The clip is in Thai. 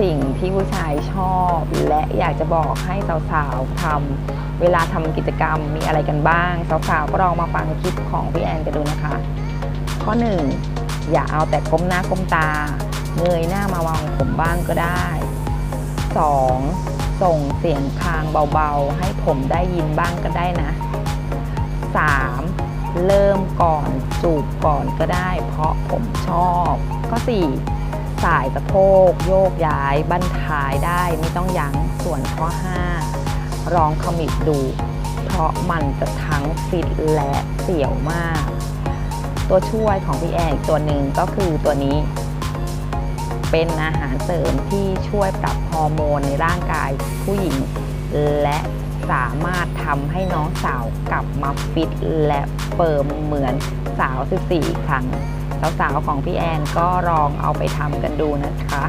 สิ่งที่ผู้ชายชอบ และอยากจะบอกให้สาวๆทำเวลาทำกิจกรรมมีอะไรกันบ้าง สาวๆก็ลองมาฟังคลิปของพี่แอนกันดูนะคะ ข้อ 1 อย่าเอาแต่ก้มหน้าก้มตา เงยหน้ามาวางผมบ้างก็ได้ 2. ส่งเสียงคางเบาๆ ให้ผมได้ยินบ้างก็ได้นะ 3. เริ่มก่อนจูบก่อนก็ได้ เพราะผมชอบข้อ 4 สายสะโพกโยกย้ายบั้นท้ายได้ไม่ต้องยัง้งส่วนข้อ 5 ลองขมิบดู เพราะมันจะทั้งฟิตและเสี่ยวมาก ตัวช่วยของพี่แอนอีกตัวหนึ่งก็คือตัวนี้ เป็นอาหารเสริมที่ช่วยปรับฮอร์โมนในร่างกายผู้หญิง และสามารถทำให้น้องสาวกลับมาฟิตและเฟิร์มเหมือนสาว 14 ครั้ง สาวๆของพี่แอนก็ลองเอาไปทำกันดูนะคะ